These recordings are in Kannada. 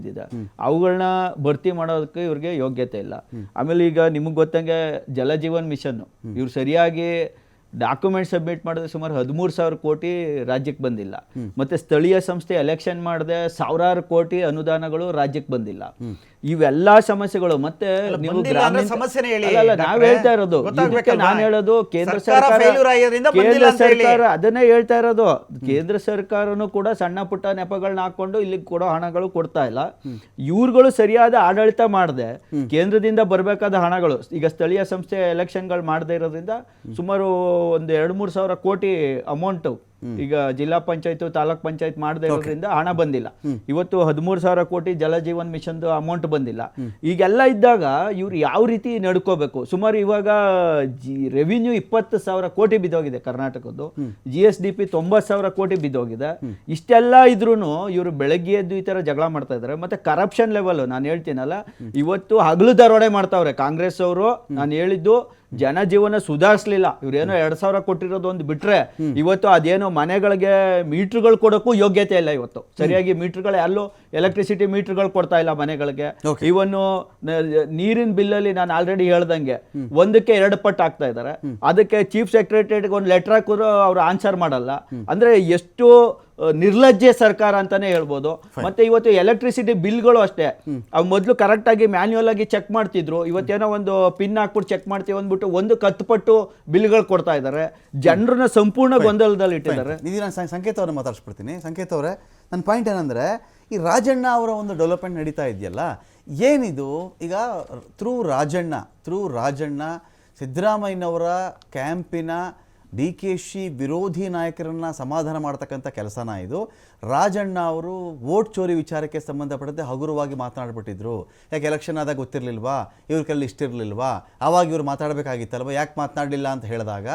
ಇದಿದೆ ಅವುಗಳನ್ನ ಭರ್ತಿ ಮಾಡೋದಕ್ಕೆ ಇವ್ರಿಗೆ ಯೋಗ್ಯತೆ ಇಲ್ಲ. ಆಮೇಲೆ ಈಗ ನಿಮಗೆ ಗೊತ್ತಂಗೆ ಜಲಜೀವನ್ ಮಿಷನ್ ಇವ್ರು ಸರಿಯಾಗಿ ಡಾಕ್ಯುಮೆಂಟ್ ಸಬ್ಮಿಟ್ ಮಾಡಿದ್ರೆ ಸುಮಾರು ಹದಿಮೂರು ಸಾವಿರ ಕೋಟಿ ರಾಜ್ಯಕ್ಕೆ ಬಂದಿಲ್ಲ. ಮತ್ತೆ ಸ್ಥಳೀಯ ಸಂಸ್ಥೆ ಎಲೆಕ್ಷನ್ ಮಾಡದೆ ಸಾವಿರಾರು ಕೋಟಿ ಅನುದಾನಗಳು ರಾಜ್ಯಕ್ಕೆ ಬಂದಿಲ್ಲ. ಇವೆಲ್ಲ ಸಮಸ್ಯೆಗಳು. ಮತ್ತೆ ನೀವು ಸಮಸ್ಯೆನೇ ಹೇಳಿ, ನಾವ್ ಹೇಳ್ತಾ ಇರೋದು? ನಾನು ಹೇಳೋದು ಕೇಂದ್ರ ಸರ್ಕಾರ ಕೇಂದ್ರ. ಸರ್ಕಾರ ಅದನ್ನೇ ಹೇಳ್ತಾ ಇರೋದು. ಕೇಂದ್ರ ಸರ್ಕಾರನು ಕೂಡ ಸಣ್ಣ ಪುಟ್ಟ ನೆಪಗಳನ್ನ ಹಾಕೊಂಡು ಇಲ್ಲಿ ಕೊಡೋ ಹಣಗಳು ಕೊಡ್ತಾ ಇಲ್ಲ. ಇವ್ರುಗಳು ಸರಿಯಾದ ಆಡಳಿತ ಮಾಡದೆ. ಕೇಂದ್ರದಿಂದ ಬರಬೇಕಾದ ಹಣಗಳು. ಈಗ ಸ್ಥಳೀಯ ಸಂಸ್ಥೆ ಎಲೆಕ್ಷನ್ಗಳು ಮಾಡದೇ ಇರೋದ್ರಿಂದ ಸುಮಾರು ಒಂದು ಎರಡು ಮೂರು ಸಾವಿರ ಕೋಟಿ ಅಮೌಂಟ್ ಈಗ ಜಿಲ್ಲಾ ಪಂಚಾಯತ್ ತಾಲೂಕ್ ಪಂಚಾಯತ್ ಮಾಡದೇ ಇರೋದ್ರಿಂದ ಹಣ ಬಂದಿಲ್ಲ. ಇವತ್ತು ಹದಿಮೂರು ಸಾವಿರ ಕೋಟಿ ಜಲಜೀವನ್ ಮಿಷನ್ ಅಮೌಂಟ್ ಬಂದಿಲ್ಲ. ಈಗೆಲ್ಲ ಇದ್ದಾಗ ಇವ್ರು ಯಾವ ರೀತಿ ನಡ್ಕೋಬೇಕು? ಸುಮಾರು ಇವಾಗ ಜಿ ರೆವಿನ್ಯೂ ಇಪ್ಪತ್ತು ಸಾವಿರ ಕೋಟಿ ಬಿದ್ದೋಗಿದೆ ಕರ್ನಾಟಕದ್ದು. ಜಿ ಎಸ್ ಡಿ ಪಿ ತೊಂಬತ್ತು ಸಾವಿರ ಕೋಟಿ ಬಿದ್ದೋಗಿದೆ. ಇಷ್ಟೆಲ್ಲ ಇದ್ರೂ ಇವರು ಬೆಳಗ್ಗೆ ಎದ್ದು ಈ ತರ ಜಗಳ ಮಾಡ್ತಾ ಇದ್ದಾರೆ ಮತ್ತೆ ಕರಪ್ಷನ್ ಲೆವೆಲ್ ನಾನು ಹೇಳ್ತೀನಲ್ಲ ಇವತ್ತು ಹಗಲು ದರೋಡೆ ಮಾಡ್ತಾವ್ರೆ ಕಾಂಗ್ರೆಸ್ ಅವರು. ನಾನು ಹೇಳಿದ್ದು ಜನಜೀವನ ಸುಧಾರಿಸ್ಲಿಲ್ಲ. ಇವ್ರೇನೋ ಎರಡ್ ಸಾವಿರ ಕೊಟ್ಟಿರೋದು ಒಂದು ಬಿಟ್ರೆ ಇವತ್ತು ಅದೇನೋ ಮನೆಗಳಿಗೆ ಮೀಟರ್ಗಳು ಕೊಡೋಕ್ಕೂ ಯೋಗ್ಯತೆ ಇಲ್ಲ ಇವತ್ತು. ಸರಿಯಾಗಿ ಮೀಟರ್ಗಳು ಎಲ್ಲೂ ಎಲೆಕ್ಟ್ರಿಸಿಟಿ ಮೀಟರ್ಗಳು ಕೊಡ್ತಾ ಇಲ್ಲ ಮನೆಗಳಿಗೆ. ಇವನ್ನು ನೀರಿನ ಬಿಲ್ಲಲ್ಲಿ ನಾನು ಆಲ್ರೆಡಿ ಹೇಳ್ದಂಗೆ ಒಂದಕ್ಕೆ ಎರಡು ಪಟ್ಟು ಆಗ್ತಾ ಇದ್ದಾರೆ ಅದಕ್ಕೆ ಚೀಫ್ ಸೆಕ್ರೆಟರಿಗೆ ಒಂದು ಲೆಟರ್ ಹಾಕಿದ್ರು ಅವ್ರು ಆನ್ಸರ್ ಮಾಡಲ್ಲ. ಅಂದ್ರೆ ಎಷ್ಟು ನಿರ್ಲಜ್ಜೆ ಸರ್ಕಾರ ಅಂತಾನೆ ಹೇಳ್ಬೋದು. ಮತ್ತೆ ಇವತ್ತು ಎಲೆಕ್ಟ್ರಿಸಿಟಿ ಬಿಲ್ಗಳು ಅಷ್ಟೇ. ಅವು ಮೊದಲು ಕರೆಕ್ಟ್ ಆಗಿ ಮ್ಯಾನ್ಯುಯಲ್ ಆಗಿ ಚೆಕ್ ಮಾಡ್ತಿದ್ರು. ಇವತ್ತೇನೋ ಒಂದು ಪಿನ್ ಹಾಕ್ಬಿಟ್ಟು ಚೆಕ್ ಮಾಡ್ತೀವಿ ಅಂದ್ಬಿಟ್ಟು ಒಂದು ಕತ್ಪಟ್ಟು ಬಿಲ್ಗಳು ಕೊಡ್ತಾ ಇದ್ದಾರೆ. ಜನರನ್ನ ಸಂಪೂರ್ಣ ಗೊಂದಲದಲ್ಲಿ ಇಟ್ಟಿದ್ದಾರೆ. ನಾನು ಸಂಕೇತ ಅವ್ರನ್ನ ಮಾತಾಡ್ಸ್ಬಿಡ್ತೀನಿ. ಸಂಕೇತ ಅವರೇ ನನ್ನ ಪಾಯಿಂಟ್ ಏನಂದ್ರೆ ಈ ರಾಜಣ್ಣ ಅವರ ಒಂದು ಡೆವಲಪ್ಮೆಂಟ್ ನಡೀತಾ ಇದೆಯಲ್ಲ ಏನಿದು? ಈಗ ಥ್ರೂ ರಾಜಣ್ಣ ಥ್ರೂ ರಾಜಣ್ಣ ಸಿದ್ದರಾಮಯ್ಯನವರ ಕ್ಯಾಂಪಿನ ಡಿ ಕೆ ಶಿ ವಿರೋಧಿ ನಾಯಕರನ್ನ ಸಮಾಧಾನ ಮಾಡ್ತಕ್ಕಂಥ ಕೆಲಸನ ಇದು. ರಾಜಣ್ಣ ಅವರು ವೋಟ್ ಚೋರಿ ವಿಚಾರಕ್ಕೆ ಸಂಬಂಧಪಟ್ಟಂತೆ ಹಗುರವಾಗಿ ಮಾತನಾಡ್ಬಿಟ್ಟಿದ್ರು. ಯಾಕೆ ಎಲೆಕ್ಷನ್ ಆದಾಗ ಗೊತ್ತಿರಲಿಲ್ವಾ? ಇವ್ರ ಕೈಲಿ ಇಷ್ಟಿರಲಿಲ್ವಾ? ಆವಾಗ ಇವ್ರು ಮಾತಾಡಬೇಕಾಗಿತ್ತಲ್ವ? ಯಾಕೆ ಮಾತನಾಡಲಿಲ್ಲ ಅಂತ ಹೇಳಿದಾಗ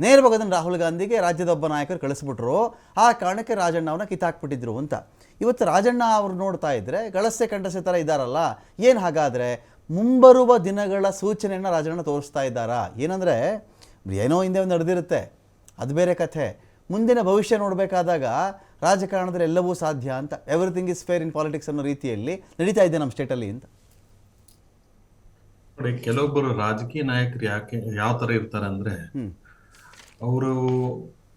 ನೇರವಾಗಿ ಅದನ್ನು ರಾಹುಲ್ ಗಾಂಧಿಗೆ ರಾಜ್ಯದ ಒಬ್ಬ ನಾಯಕರು ಕಳಿಸ್ಬಿಟ್ರು. ಆ ಕಾರಣಕ್ಕೆ ರಾಜಣ್ಣ ಅವನ ಕಿತ್ತಾಕ್ಬಿಟ್ಟಿದ್ರು ಅಂತ. ಇವತ್ತು ರಾಜಣ್ಣ ಅವರು ನೋಡ್ತಾ ಇದ್ದರೆ ಗಳಸೆ ಕಂಡಸೆ ಥರ ಇದ್ದಾರಲ್ಲ ಏನು ಹಾಗಾದರೆ? ಮುಂಬರುವ ದಿನಗಳ ಸೂಚನೆಯನ್ನು ರಾಜಣ್ಣ ತೋರಿಸ್ತಾ ಇದ್ದಾರಾ? ಏನಂದರೆ ಏನೋ ಹಿಂದೆ ಒಂದು ನಡೆದಿರುತ್ತೆ. ಅದು ಬೇರೆ ಕಥೆ. ಮುಂದಿನ ಭವಿಷ್ಯ ನೋಡಬೇಕಾದಾಗ ರಾಜಕಾರಣದಲ್ಲಿ ಎಲ್ಲವೂ ಸಾಧ್ಯ ಅಂತ everything is fair in politics ಅನ್ನೋ ರೀತಿಯಲ್ಲಿ ನಡೀತಾ ಇದೆ ನಮ್ಮ ಸ್ಟೇಟಲ್ಲಿ ಅಂತ. ನೋಡಿ ಕೆಲವೊಬ್ಬರು ರಾಜಕೀಯ ನಾಯಕರು ಯಾಕೆ ಯಾವ ತರ ಇರ್ತಾರೆ ಅಂದ್ರೆ ಅವರು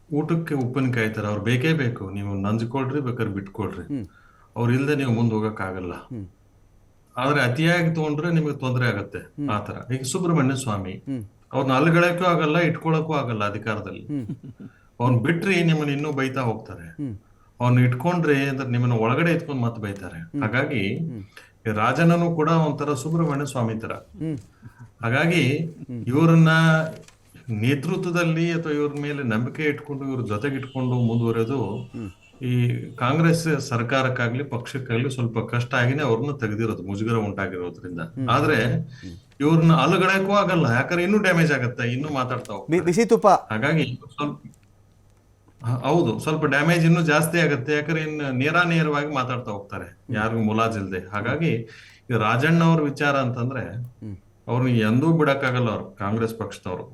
ಊಟಕ್ಕೆ ಉಪ್ಪಿನಕಾಯಿ ತರ ಅವ್ರು ಬೇಕೇ ಬೇಕು. ನೀವು ನಂಜ್ಕೊಳ್ರಿ ಬೇಕಾದ್ರೆ ಬಿಟ್ಕೊಳ್ರಿ. ಅವ್ರು ಇಲ್ದೆ ನೀವು ಮುಂದೆ ಹೋಗಕ್ ಆಗಲ್ಲ ಆದ್ರೆ ಅತಿಯಾಗಿ ತಗೊಂಡ್ರೆ ನಿಮಗೆ ತೊಂದರೆ ಆಗತ್ತೆ. ಆತರ ಈಗ ಸುಬ್ರಹ್ಮಣ್ಯ ಸ್ವಾಮಿ. ಅವ್ರನ್ನ ಅಲ್ಗಳಕ್ಕೂ ಆಗಲ್ಲ ಇಟ್ಕೊಳಕ್ಕೂ ಆಗಲ್ಲ ಅಧಿಕಾರದಲ್ಲಿ. ಅವ್ನ್ ಬಿಟ್ರಿ ನಿಮ್ಮನ್ನ ಇನ್ನೂ ಬೈತಾ ಹೋಗ್ತಾರೆ. ಅವ್ನ ಇಟ್ಕೊಂಡ್ರಿ ಅಂದ್ರೆ ನಿಮ್ಮನ್ನ ಒಳಗಡೆ ಇಟ್ಕೊಂಡ್ ಮತ್ತೆ ಬೈತಾರೆ. ಹಾಗಾಗಿ ರಾಜನನು ಕೂಡ ಒಂಥರ ಸುಬ್ರಹ್ಮಣ್ಯ ಸ್ವಾಮಿ ತರ ಹಾಗಾಗಿ ಇವ್ರನ್ನ ನೇತೃತ್ವದಲ್ಲಿ ಅಥವಾ ಇವ್ರ ಮೇಲೆ ನಂಬಿಕೆ ಇಟ್ಕೊಂಡು ಇವ್ರ ಜೊತೆಗೆ ಇಟ್ಕೊಂಡು ಮುಂದುವರೆದು ಈ ಕಾಂಗ್ರೆಸ್ ಸರ್ಕಾರಕ್ಕಾಗ್ಲಿ ಪಕ್ಷಕ್ಕಾಗ್ಲಿ ಸ್ವಲ್ಪ ಕಷ್ಟ ಆಗಿನೇ ಅವ್ರನ್ನ ತೆಗೆದಿರೋದು ಮುಜುಗರ ಉಂಟಾಗಿರೋದ್ರಿಂದ. ಆದ್ರೆ ಇವ್ರನ್ನ ಅಲುಗಡಕ್ಕೂ ಆಗಲ್ಲ ಯಾಕಂದ್ರೆ ಇನ್ನೂ ಡ್ಯಾಮೇಜ್ ಆಗುತ್ತೆ ಇನ್ನೂ ಮಾತಾಡ್ತಾ ಬಿಸಿ ತುಪ್ಪ. ಹಾಗಾಗಿ ಸ್ವಲ್ಪ ಹೌದು ಸ್ವಲ್ಪ ಡ್ಯಾಮೇಜ್ ಇನ್ನೂ ಜಾಸ್ತಿ ಆಗುತ್ತೆ ಯಾಕಂದ್ರೆ ಇನ್ನು ನೇರ ನೇರವಾಗಿ ಮಾತಾಡ್ತಾ ಹೋಗ್ತಾರೆ ಯಾರಿಗೂ ಮುಲಾಜಿಲ್ದೆ ಹಾಗಾಗಿ ರಾಜಣ್ಣ ಅವ್ರ ವಿಚಾರ ಅಂತಂದ್ರೆ ಅವ್ರನ್ನ ಎಂದೂ ಬಿಡಕ್ಕಾಗಲ್ಲ ಅವ್ರು ಕಾಂಗ್ರೆಸ್ ಪಕ್ಷದವ್ರು.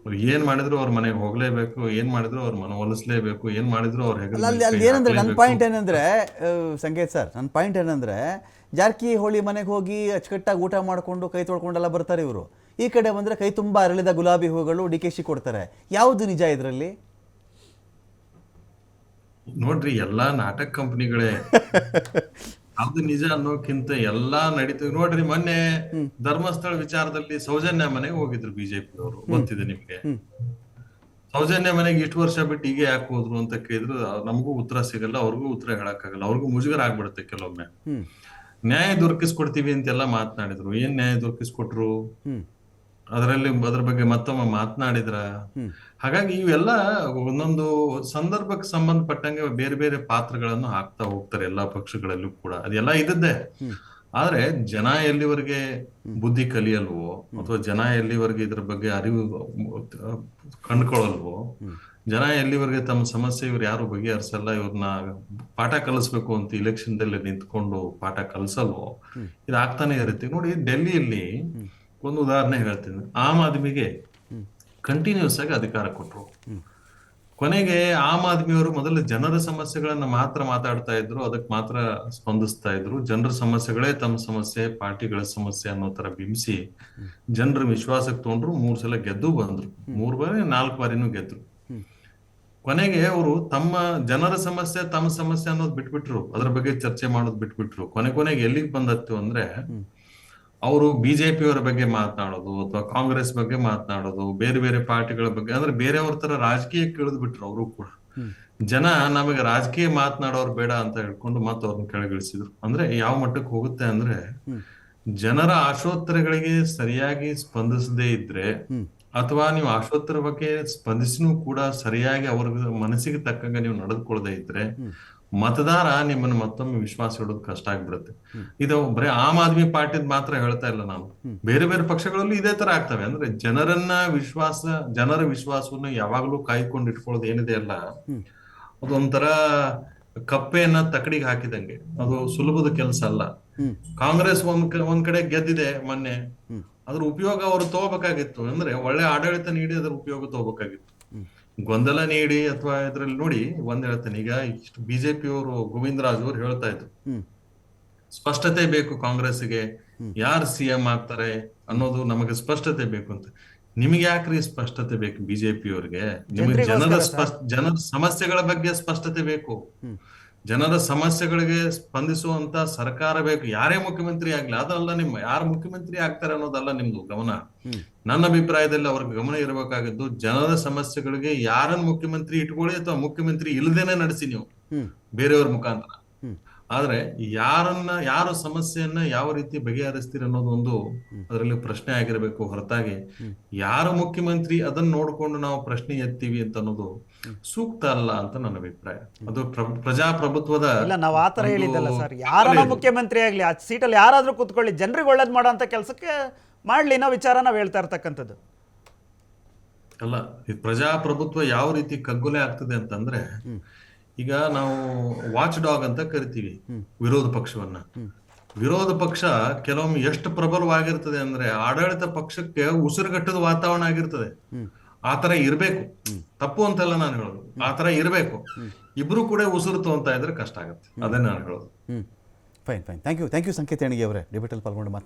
ಅವ್ರು ಏನ್ ಮಾಡಿದ್ರು ಅವ್ರ ಮನೆಗೆ ಹೋಗ್ಲೇಬೇಕು ಏನ್ ಮಾಡಿದ್ರು ಅವ್ರ ಮನ ಒಲಿಸ್ಲೇಬೇಕು ಏನ್ ಮಾಡಿದ್ರು ಅವ್ರ ಏನಂದ್ರೆ ನನ್ನ ಪಾಯಿಂಟ್ ಏನಂದ್ರೆ ಸಂಕೇತ್ ಸರ್ ನನ್ನ ಪಾಯಿಂಟ್ ಏನಂದ್ರೆ ಜಾರಕಿಹೊಳಿ ಮನೆಗೆ ಹೋಗಿ ಅಚ್ಚುಕಟ್ಟಾಗಿ ಊಟ ಮಾಡಿಕೊಂಡು ಕೈ ತೊಳ್ಕೊಂಡೆಲ್ಲ ಬರ್ತಾರೆ ಇವರು. ಈ ಕಡೆ ಬಂದ್ರೆ ಕೈ ತುಂಬಾ ಅರಳಿದ ಗುಲಾಬಿ ಹೂಗಳು ಡಿ ಕೆ ಶಿ ಕೊಡ್ತಾರೆ. ಯಾವುದು ನಿಜ ಇದರಲ್ಲಿ? ನೋಡ್ರಿ ಎಲ್ಲಾ ನಾಟಕ ಕಂಪನಿಗಳೇ. ಅದು ನಿಜ ಅನ್ನೋಕ್ಕಿಂತ ಎಲ್ಲಾ ನಡೀತದೆ ನೋಡ್ರಿ ಮೊನ್ನೆ ಧರ್ಮಸ್ಥಳ ವಿಚಾರದಲ್ಲಿ ಸೌಜನ್ಯ ಮನೆಗೆ ಹೋಗಿದ್ರು ಬಿಜೆಪಿ ಅವರು ಗೊತ್ತಿದೆ ನಿಮ್ಗೆ? ಸೌಜನ್ಯ ಮನೆಗೆ ಇಷ್ಟು ವರ್ಷ ಬಿಟ್ಟು ಹೀಗೆ ಯಾಕೆ ಹೋದ್ರು ಅಂತ ಕೇಳಿದ್ರು ನಮಗೂ ಉತ್ತರ ಸಿಗಲ್ಲ ಅವ್ರಿಗೂ ಉತ್ತರ ಹೇಳಕ್ಕಾಗಲ್ಲ ಅವ್ರಿಗೂ ಮುಜುಗರ ಆಗ್ಬಿಡುತ್ತೆ ಕೆಲವೊಮ್ಮೆ. ನ್ಯಾಯ ದೊರಕಿಸ್ಕೊಡ್ತೀವಿ ಅಂತೆಲ್ಲ ಮಾತನಾಡಿದ್ರು. ಏನ್ ನ್ಯಾಯ ದೊರಕಿಸ್ಕೊಟ್ರು? ಅದರಲ್ಲಿ ಅದ್ರ ಬಗ್ಗೆ ಮತ್ತೊಮ್ಮೆ ಮಾತನಾಡಿದ್ರ? ಹಾಗಾಗಿ ಇವೆಲ್ಲ ಒಂದೊಂದು ಸಂದರ್ಭಕ್ಕೆ ಸಂಬಂಧಪಟ್ಟಂಗೆ ಬೇರೆ ಬೇರೆ ಪಾತ್ರಗಳನ್ನು ಹಾಕ್ತಾ ಹೋಗ್ತಾರೆ ಎಲ್ಲಾ ಪಕ್ಷಗಳಲ್ಲೂ ಕೂಡ. ಅದೆಲ್ಲ ಇದ್ದದ್ದೇ. ಆದ್ರೆ ಜನ ಎಲ್ಲಿವರೆಗೆ ಬುದ್ಧಿ ಕಲಿಯಲ್ವೋ ಅಥವಾ ಜನ ಎಲ್ಲಿವರೆಗೆ ಇದ್ರ ಬಗ್ಗೆ ಅರಿವು ಕಂಡ್ಕೊಳ್ಳಲ್ವೋ ಜನ ಎಲ್ಲಿವರೆಗೆ ತಮ್ಮ ಸಮಸ್ಯೆ ಇವ್ರು ಯಾರು ಬಗೆಹರಿಸಲ್ಲ ಇವ್ರನ್ನ ಪಾಠ ಕಲಿಸ್ಬೇಕು ಅಂತ ಇಲೆಕ್ಷನ್ ದಲ್ಲಿ ನಿಂತ್ಕೊಂಡು ಪಾಠ ಕಲಿಸಲ್ವೋ ಇದಾಗ್ತಾನೆ ಇರುತ್ತೆ. ನೋಡಿ ಡೆಲ್ಲಿಯಲ್ಲಿ ಒಂದು ಉದಾಹರಣೆ ಹೇಳ್ತೀನಿ. ಆಮ್ ಆದ್ಮಿಗೆ ಕಂಟಿನ್ಯೂಸ್ ಆಗಿ ಅಧಿಕಾರ ಕೊಟ್ರು. ಕೊನೆಗೆ ಆಮ್ ಆದ್ಮಿಯವರು ಮೊದಲು ಜನರ ಸಮಸ್ಯೆಗಳನ್ನ ಮಾತ್ರ ಮಾತಾಡ್ತಾ ಇದ್ರು ಅದಕ್ಕೆ ಮಾತ್ರ ಸ್ಪಂದಿಸ್ತಾ ಇದ್ರು. ಜನರ ಸಮಸ್ಯೆಗಳೇ ತಮ್ಮ ಸಮಸ್ಯೆ ಪಾರ್ಟಿಗಳ ಸಮಸ್ಯೆ ಅನ್ನೋ ತರ ಬಿಂಬಿಸಿ ಜನರ ವಿಶ್ವಾಸಕ್ಕೆ ತಗೊಂಡ್ರು ಮೂರ್ ಸಲ ಗೆದ್ದು ಬಂದ್ರು. ಮೂರ್ ಬಾರಿ ನಾಲ್ಕು ಬಾರಿನೂ ಗೆದ್ರು. ಕೊನೆಗೆ ಅವರು ತಮ್ಮ ಜನರ ಸಮಸ್ಯೆ ತಮ್ಮ ಸಮಸ್ಯೆ ಅನ್ನೋದು ಬಿಟ್ಬಿಟ್ರು. ಅದ್ರ ಬಗ್ಗೆ ಚರ್ಚೆ ಮಾಡೋದು ಬಿಟ್ಬಿಟ್ರು. ಕೊನೆ ಕೊನೆಗೆ ಎಲ್ಲಿಗೆ ಬಂದತ್ತು ಅಂದ್ರೆ ಅವರು ಬಿಜೆಪಿಯವರ ಬಗ್ಗೆ ಮಾತನಾಡೋದು ಅಥವಾ ಕಾಂಗ್ರೆಸ್ ಬಗ್ಗೆ ಮಾತನಾಡೋದು ಬೇರೆ ಬೇರೆ ಪಾರ್ಟಿಗಳ ಬಗ್ಗೆ ಅಂದ್ರೆ ಬೇರೆಯವ್ರ ತರ ರಾಜಕೀಯ ಕೇಳಿದ್ ಬಿಟ್ರು ಅವರು ಕೂಡ. ಜನ ನಮಗೆ ರಾಜಕೀಯ ಮಾತನಾಡೋರು ಬೇಡ ಅಂತ ಹೇಳ್ಕೊಂಡು ಮತ್ತೆ ಅವ್ರನ್ನ ಕೆಳಗಿಳಿಸಿದ್ರು. ಅಂದ್ರೆ ಯಾವ ಮಟ್ಟಕ್ಕೆ ಹೋಗುತ್ತೆ ಅಂದ್ರೆ ಜನರ ಆಶೋತ್ತರಗಳಿಗೆ ಸರಿಯಾಗಿ ಸ್ಪಂದಿಸದೇ ಇದ್ರೆ ಅಥವಾ ನೀವು ಆಶೋತ್ತರ ಬಗ್ಗೆ ಸ್ಪಂದಿಸಿನೂ ಕೂಡ ಸರಿಯಾಗಿ ಅವ್ರ ಮನಸ್ಸಿಗೆ ತಕ್ಕಂಗೆ ನೀವು ನಡೆದುಕೊಳ್ಳದೆ ಇದ್ರೆ ಮತದಾರ ನಿಮ್ಮನ್ನ ಮತ್ತೊಮ್ಮೆ ವಿಶ್ವಾಸ ಇಡೋದು ಕಷ್ಟ ಆಗ್ಬಿಡುತ್ತೆ. ಇದು ಬರೀ ಆಮ್ ಆದ್ಮಿ ಪಾರ್ಟಿದ್ ಮಾತ್ರ ಹೇಳ್ತಾ ಇಲ್ಲ ನಾನು. ಬೇರೆ ಬೇರೆ ಪಕ್ಷಗಳಲ್ಲಿ ಇದೇ ತರ ಆಗ್ತವೆ. ಅಂದ್ರೆ ಜನರನ್ನ ವಿಶ್ವಾಸ ಜನರ ವಿಶ್ವಾಸವನ್ನು ಯಾವಾಗ್ಲೂ ಕಾಯ್ಕೊಂಡು ಇಟ್ಕೊಳ್ಳೋದು ಏನಿದೆ ಅಲ್ಲ ಅದೊಂಥರ ಕಪ್ಪೆಯನ್ನ ತಕಡಿಗೆ ಹಾಕಿದಂಗೆ. ಅದು ಸುಲಭದ ಕೆಲಸ ಅಲ್ಲ. ಕಾಂಗ್ರೆಸ್ ಒಂದ್ ಒಂದ್ ಕಡೆ ಗೆದ್ದಿದೆ ಮೊನ್ನೆ. ಅದ್ರ ಉಪಯೋಗ ಅವರು ತಗೋಬೇಕಾಗಿತ್ತು. ಅಂದ್ರೆ ಒಳ್ಳೆ ಆಡಳಿತ ನೀಡಿ ಅದ್ರ ಉಪಯೋಗ ತಗೋಬೇಕಾಗಿತ್ತು. ಗೊಂದಲ ನೀಡಿ ಅಥವಾ ಇದ್ರಲ್ಲಿ ನೋಡಿ ಒಂದ್ ಹೇಳ್ತೇನೆ ಈಗ ಇಷ್ಟು ಬಿಜೆಪಿ ಅವರು ಗೋವಿಂದರಾಜ್ ಅವ್ರು ಹೇಳ್ತಾ ಇದ್ರು. ಸ್ಪಷ್ಟತೆ ಬೇಕು ಕಾಂಗ್ರೆಸ್ಗೆ ಯಾರು ಸಿಎಂ ಆಗ್ತಾರೆ ಅನ್ನೋದು ನಮಗೆ ಸ್ಪಷ್ಟತೆ ಬೇಕು ಅಂತ. ನಿಮ್ಗೆ ಯಾಕ್ರಿ ಸ್ಪಷ್ಟತೆ ಬೇಕು ಬಿಜೆಪಿ ಅವ್ರಿಗೆ? ನಿಮಗೆ ಜನರ ಸ್ಪಷ್ಟ ಜನರ ಸಮಸ್ಯೆಗಳ ಬಗ್ಗೆ ಸ್ಪಷ್ಟತೆ ಬೇಕು. ಜನರ ಸಮಸ್ಯೆಗಳಿಗೆ ಸ್ಪಂದಿಸುವಂತ ಸರ್ಕಾರ ಬೇಕು. ಯಾರೇ ಮುಖ್ಯಮಂತ್ರಿ ಆಗ್ಲಿ ಅದಲ್ಲ ನಿಮ್ಮ ಯಾರು ಮುಖ್ಯಮಂತ್ರಿ ಆಗ್ತಾರೆ ಅನ್ನೋದಲ್ಲ ನಿಮ್ದು ಗಮನ. ನನ್ನ ಅಭಿಪ್ರಾಯದಲ್ಲಿ ಅವ್ರಿಗೆ ಗಮನ ಇರಬೇಕಾಗಿದ್ದು ಜನರ ಸಮಸ್ಯೆಗಳಿಗೆ ಯಾರನ್ನ ಮುಖ್ಯಮಂತ್ರಿ ಇಟ್ಕೊಳ್ಳಿ ಅಥವಾ ಮುಖ್ಯಮಂತ್ರಿ ಇಲ್ಲದೇನೆ ನಡೆಸಿ ನೀವು. ಬೇರೆಯವ್ರ ಮುಖಾಂತರ. ಆದ್ರೆ ಯಾರನ್ನ ಯಾರು ಸಮಸ್ಯೆಯನ್ನ ಯಾವ ರೀತಿ ಬಗೆಹರಿಸ್ತೀರಿ ಅನ್ನೋದು ಒಂದು ಅದರಲ್ಲಿ ಪ್ರಶ್ನೆ ಆಗಿರಬೇಕು ಹೊರತಾಗಿ. ಯಾರು ಮುಖ್ಯಮಂತ್ರಿ ಅದನ್ನ ನೋಡ್ಕೊಂಡು ನಾವು ಪ್ರಶ್ನೆ ಎತ್ತೀವಿ ಅಂತ ಅನ್ನೋದು ಸೂಕ್ತ ಅಲ್ಲ ಅಂತ ನನ್ನ ಅಭಿಪ್ರಾಯ. ಅದು ಪ್ರ- ಪ್ರಜಾಪ್ರಭುತ್ವದ ಇಲ್ಲ ನಾವು ಆತರ ಹೇಳಿದ್ದಲ್ಲ ಸರ್ ಯಾರನ್ನ ಮುಖ್ಯಮಂತ್ರಿ ಆಗ್ಲಿ ಆ ಸೀಟಲ್ಲಿ ಯಾರಾದ್ರೂ ಕೂತ್ಕೊಳ್ಳಿ ಜನರಿಗೆ ಒಳ್ಳೇದು ಮಾಡೋ ಅಂತ ಕೆಲಸಕ್ಕೆ ಮಾಡ್ಲಿ ನಾವು ವಿಚಾರ ನಾವು ಹೇಳ್ತಾ ಇರ್ತಕ್ಕಂಥದ್ದು. ಅಲ್ಲ ಪ್ರಜಾಪ್ರಭುತ್ವ ಯಾವ ರೀತಿ ಕಗ್ಗುಲೆ ಆಗ್ತದೆ ಅಂತಂದ್ರೆ ಈಗ ನಾವು ವಾಚ್ ಡಾಗ್ ಅಂತ ಕರಿತೀವಿ ವಿರೋಧ ಪಕ್ಷವನ್ನ. ವಿರೋಧ ಪಕ್ಷ ಕೆಲವೊಮ್ಮೆ ಎಷ್ಟು ಪ್ರಬಲವಾಗಿರ್ತದೆ ಅಂದ್ರೆ ಆಡಳಿತ ಪಕ್ಷಕ್ಕೆ ಉಸಿರುಗಟ್ಟದ ವಾತಾವರಣ ಆಗಿರ್ತದೆ. ಆತರ ಇರ್ಬೇಕು. ತಪ್ಪು ಅಂತಲ್ಲ ನಾನು ಹೇಳೋದು. ಆತರ ಇರ್ಬೇಕು. ಇಬ್ರು ಕೂಡ ಉಸಿರು ತಗೊಂತ ಇದ್ರೆ ಕಷ್ಟ ಆಗುತ್ತೆ. ಅದನ್ನ ನಾನು ಹೇಳೋದು. Fine fine thank you thank you Sanketh ಅವರೇ ಡಿಬೇಟಲ್ಲಿ ಪಾಲ್ಗೊಂಡು ಮಾತನಾಡಿ